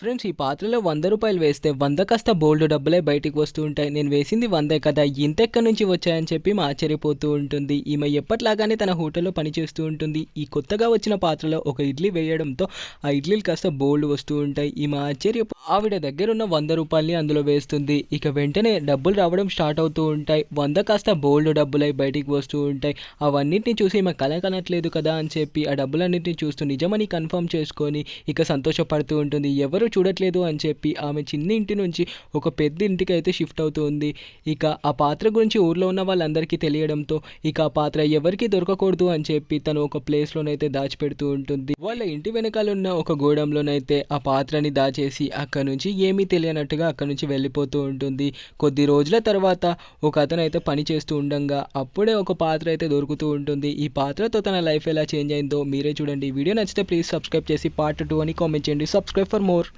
Friends ఈ పాత్రలో వంద రూపాయలు వేస్తే వంద కాస్త బోల్డ్ డబ్బులే బయటికి వస్తూ ఉంటాయి. నేను వేసింది వందే కదా ఇంతెక్కడి నుంచి వచ్చాయని చెప్పి మా ఆశ్చర్యపోతూ ఉంటుంది. ఈమె ఎప్పట్లాగానే తన హోటల్లో పనిచేస్తూ ఉంటుంది. ఈ కొత్తగా వచ్చిన పాత్రలో ఒక ఇడ్లీ వేయడంతో ఆ ఇడ్లీలు కాస్త బోల్డ్ వస్తూ ఉంటాయి. ఈమె ఆశ్చర్య ఆవిడ దగ్గర ఉన్న వంద రూపాయలని అందులో వేస్తుంది. ఇక వెంటనే డబ్బులు రావడం స్టార్ట్ అవుతూ ఉంటాయి. వంద కాస్త బోల్డ్ డబ్బులై బయటికి వస్తూ ఉంటాయి. అవన్నిటిని చూసి ఈమె కల కనట్లేదు కదా అని చెప్పి ఆ డబ్బులన్నింటినీ చూస్తూ నిజమని కన్ఫర్మ్ చేసుకొని ఇక సంతోషపడుతూ ఉంటుంది. ఎవరు ఎవరూ చూడట్లేదు అని చెప్పి ఆమె చిన్న ఇంటి నుంచి ఒక పెద్ద ఇంటికి అయితే షిఫ్ట్ అవుతుంది. ఇక ఆ పాత్ర గురించి ఊర్లో ఉన్న వాళ్ళందరికీ తెలియడంతో ఇక ఆ పాత్ర ఎవరికి దొరకకూడదు అని చెప్పి తను ఒక ప్లేస్లోనైతే దాచిపెడుతూ ఉంటుంది. వాళ్ళ ఇంటి వెనకాల ఉన్న ఒక గోడంలోనైతే ఆ పాత్రని దాచేసి అక్కడ నుంచి ఏమీ తెలియనట్టుగా అక్కడ నుంచి వెళ్ళిపోతూ ఉంటుంది. కొద్ది రోజుల తర్వాత ఒక అతను అయితే పని చేస్తూ ఉండగా అప్పుడే ఒక పాత్ర అయితే దొరుకుతూ ఉంటుంది. ఈ పాత్రతో తన లైఫ్ ఎలా చేంజ్ అయిందో మీరే చూడండి. వీడియో నచ్చితే ప్లీజ్ సబ్స్క్రైబ్ చేసి పార్ట్ టూ అని కామెంట్ చేయండి. Subscribe for more.